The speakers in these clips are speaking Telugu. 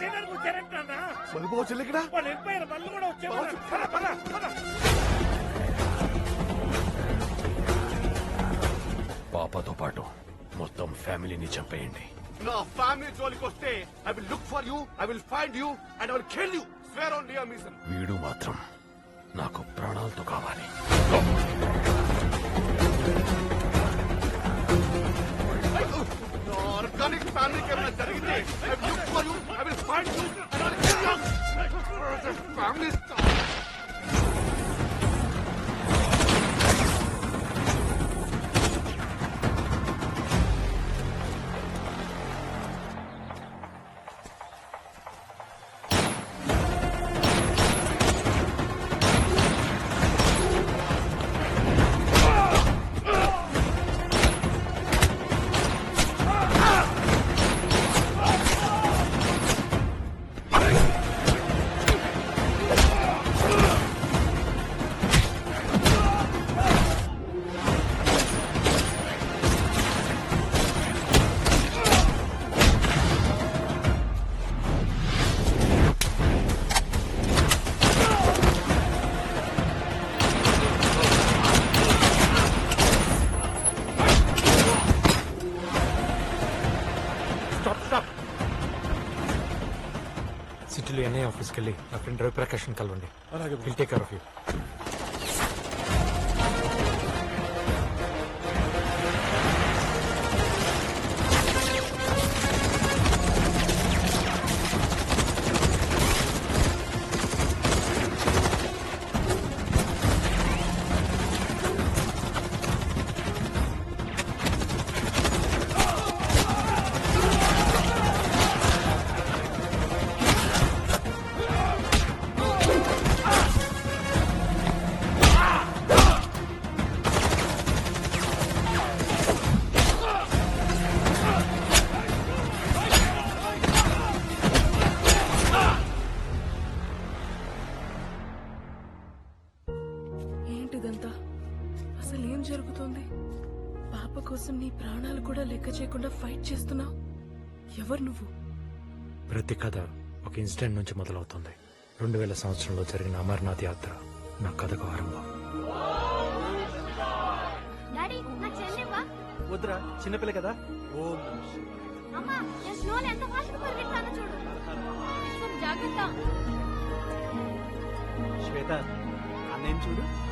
సైడానికి వచ్చారంట నాన్న? మధుబాబు చెల్లికడా వాళ్ళు వెళ్ళిపోయారు మళ్ళీ కూడా. పాపతో పాటు మొత్తం ఫ్యామిలీని చంపేయండి. నా ఫ్యామిలీ జోలికి వస్తే I will look for you I will find you and I will kill you swear on Liam Neeson వీడు మాత్రం నాకు ప్రాణాలతో కావాలి. ఆర్గానిక్ ఫ్యామిలీకి ఏమైనా జరిగితే I look for you I will find you and I will kill you family సిటీలో ఎన్ఐ ఆఫీస్కి వెళ్ళి నా ఫ్రెండ్ రవిప్రకాష్ కలవండి అలాగే will take care of you ఏంటిదంతా అసలు ఏం జరుగుతోంది? పాప కోసం నీ ప్రాణాలు కూడా లెక్క చేయకుండా ఫైట్ చేస్తున్నావు? ఎవరు నువ్వు? ప్రతి కథ ఒక ఇన్సిడెంట్ నుంచి మొదలవుతుంది. రెండు వేల సంవత్సరంలో జరిగిన అమర్నాథ్ యాత్ర నా కథకు ఆరంభం. వద్దురా చిన్నపిల్ల కదా? జాగ్రత్త. శ్వేత అన్నయ్య చూడు.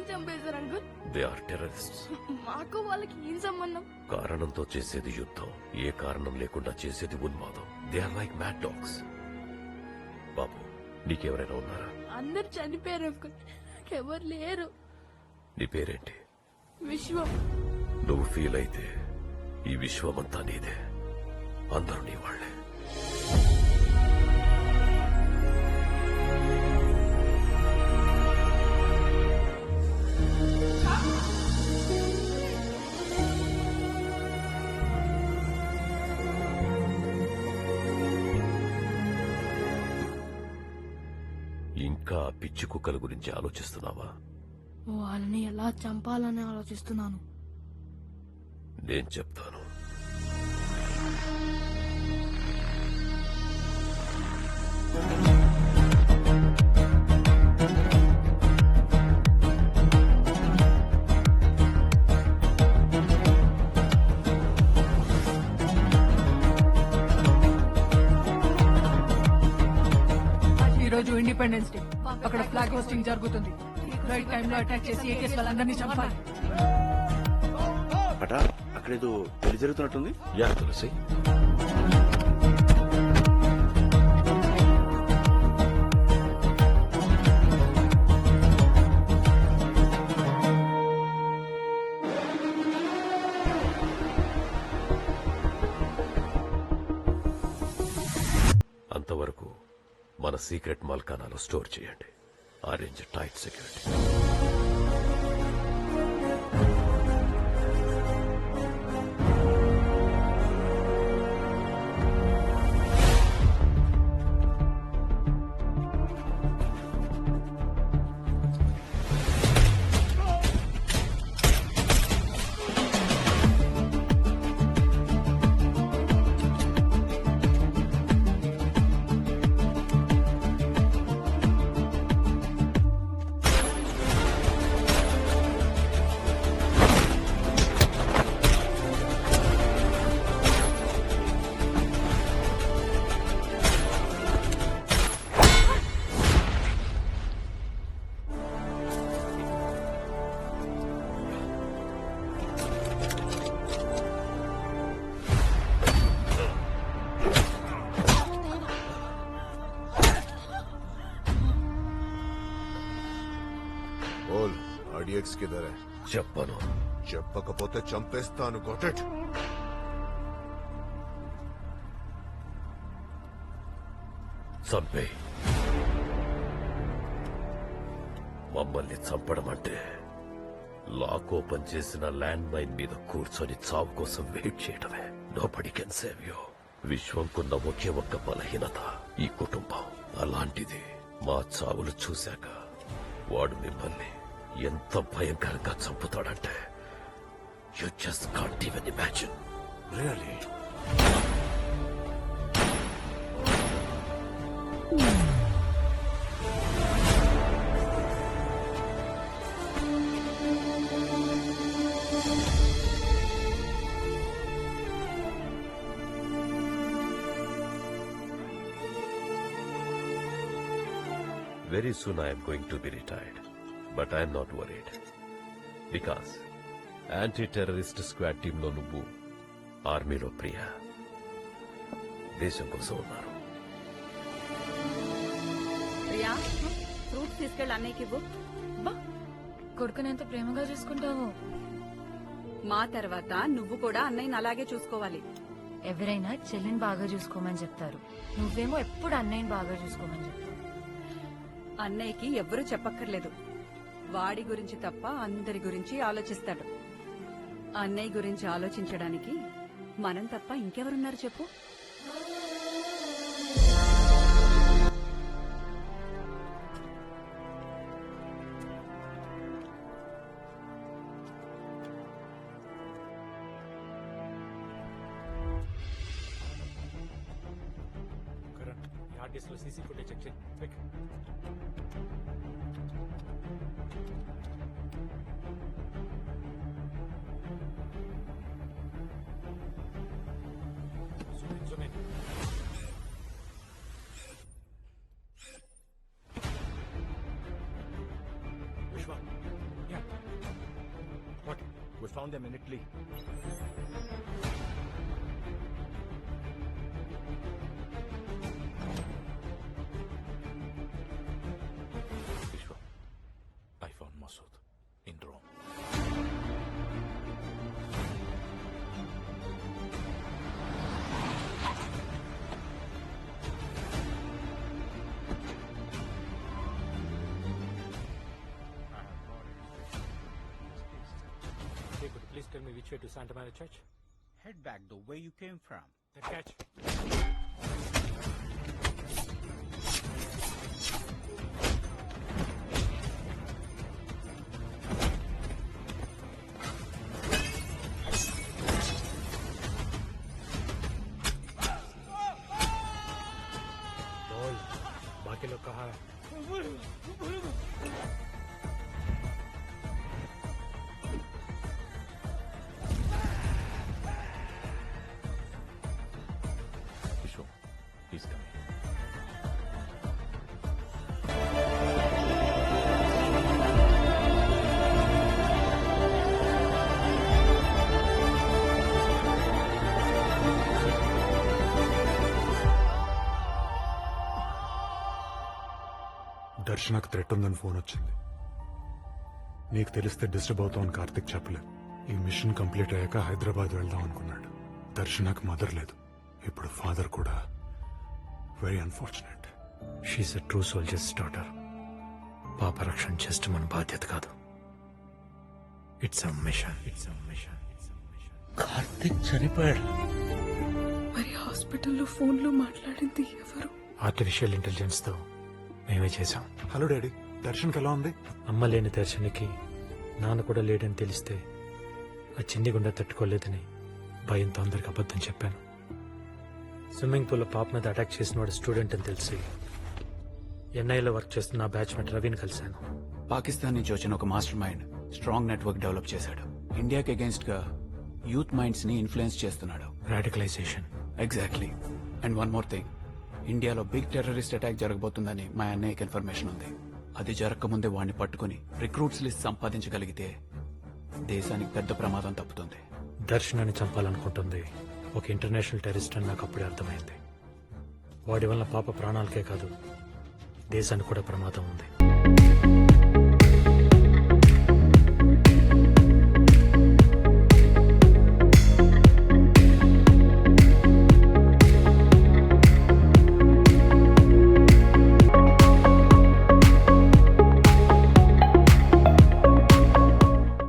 ఎందుకు చంపేశారు అంకుల్ దే ఆర్ టెర్రరిస్ట్ మాకు వాళ్ళకి ఏం సంబంధం? కారణంతో చేసేది యుద్ధం. ఏ కారణం లేకుండా చేసేది ఉన్మాదం. They are like mad dogs బాబు నీకెవరైనా ఉన్నారా? అందరు చనిపోయారు అంకుల్ ఎవరు లేరు. నీ పేరేంటి? విశ్వం. నువ్వు ఫీల్ అయితే ఈ విశ్వమంతా నీదే. అందరూ నీ వాళ్ళే ఇంకా పిచ్చి కుక్కల గురించి ఆలోచిస్తున్నావా? వాళ్ళని ఎలా చంపాలని ఆలోచిస్తున్నాను? నేను చెప్తాను ఇండిపెండెన్స్ డే అక్కడ ఫ్లాగ్ హోస్టింగ్ జరుగుతుంది. రైట్ టైంలో అటాక్ చేసి ఏటీఎస్ వాళ్ళందరినీ చంపాలి. అటా అక్కడేదో పెళ్ళి జరుగుతున్నట్టుంది? యా తులసి. సీక్రెట్ మల్కానాలో స్టోర్ చేయండి. అరేంజ్ టైట్ సెక్యూరిటీ ఆడియక్స్ కిదర్. చెప్పను. చెప్పకపోతే చంపేస్తాను గొటెట్ చంపే. మమ్మల్ని చంపడం అంటే లాక్ ఓపెన్ చేసిన ల్యాండ్ మైన్ మీద కూర్చొని చావు కోసం వెయిట్ చేయడమే నోబడి కెన్ సేవ్ యూ విశ్వంకున్న ఒకే ఒక్క బలహీనత ఈ కుటుంబం. అలాంటిది మా చావులు చూశాక వాడు మిమ్మల్ని ఎంత భయంకరంగా చంపుతాడంటే? You just can't even imagine really Very soon I am going to be retired. But I am not worried. Because anti terrorist squad టీంలో నువ్వు ఆర్మీలో ప్రియా. దేశం కోసం ఉన్నారు. ప్రియా ఫ్రూట్స్ తీసుకెళ్ళి అన్నయ్యకి ఇవ్వు. కొడుకుని ఎంత ప్రేమగా చూసుకుంటావు. మా తర్వాత నువ్వు కూడా అన్నయ్యని అలాగే చూసుకోవాలి. ఎవరైనా చెల్లిని బాగా చూసుకోమని చెప్తారు. నువ్వేమో ఎప్పుడు అన్నయ్యని బాగా చూసుకోమని చెప్తావు. అన్నయ్యకి ఎవ్వరూ చెప్పక్కర్లేదు. వాడి గురించి తప్ప అందరి గురించి ఆలోచిస్తాడు. అన్నయ్య గురించి ఆలోచించడానికి మనం తప్ప ఇంకెవరున్నారు చెప్పు. లో సీసీ ఫుటేజ్ చెక్ చేయి. Found them in Italy. which way to Santa Maria Church? Head back the way you came from. The church. దర్శనకు థ్రెట్ ఉందని ఫోన్ వచ్చింది. నీకు తెలిస్తే డిస్టర్బ్ అవుతామని కార్తిక్ చెప్పలేదు. ఈ మిషన్ కంప్లీట్ అయ్యాక హైదరాబాద్ వెళ్దాం అనుకున్నాడు. దర్శనకు మదర్ లేదు. ఇప్పుడు ఫాదర్ కూడా very unfortunate. She's a true soldier's daughter పాప రక్షణ జస్ట్ మన బాధ్యత కాదు. It's a mission it's a mission Karthik చనిపోయాడు. మరి హాస్పిటల్లో ఫోన్లో మాట్లాడింది ఎవరు? ఆర్టిఫిషియల్ ఇంటెలిజెన్స్తో మేమే చేశాం. హలో డాడీ దర్శన్కి ఎలా ఉంది? అమ్మ లేని దర్శన్కి నాన్న కూడా లేడని తెలిస్తే ఆ చిన్ని గుండె తట్టుకోలేదని భయంతో అందరికి అబద్ధం చెప్పాను. స్విమ్మింగ్ పూల్ పాప మీద అటాక్ చేసిన వాడు స్టూడెంట్ అని తెలిసి ఎన్ఐలో వర్క్ చేస్తున్న నా బ్యాచ్మేట్ రవిని కలిశాను. పాకిస్తాన్ నుంచి వచ్చిన ఒక master mind strong network develop చేశాడు. ఇండియాకి అగేన్స్ట్గా యూత్ మైండ్స్ని ఇన్ఫ్లుయెన్స్ చేస్తున్నాడు. Radicalisation. Exactly. And one more thing. ఇండియాలో బిగ్ టెర్రరిస్ట్ అటాక్ జరగబోతుందని మా అన్నయ్యకి ఇన్ఫర్మేషన్ ఉంది. అది జరగకముందే వాడిని పట్టుకుని రిక్రూట్స్ లిస్ట్ సంపాదించగలిగితే దేశానికి పెద్ద ప్రమాదం తప్పుతుంది. దర్శనాన్ని చంపాలనుకుంటుంది. ఒక ఇంటర్నేషనల్ టెర్రరిస్ట్ అని నాకు అప్పుడే అర్థమైంది. వాడి వల్ల పాప ప్రాణాలకే కాదు దేశానికి కూడా ప్రమాదం ఉంది.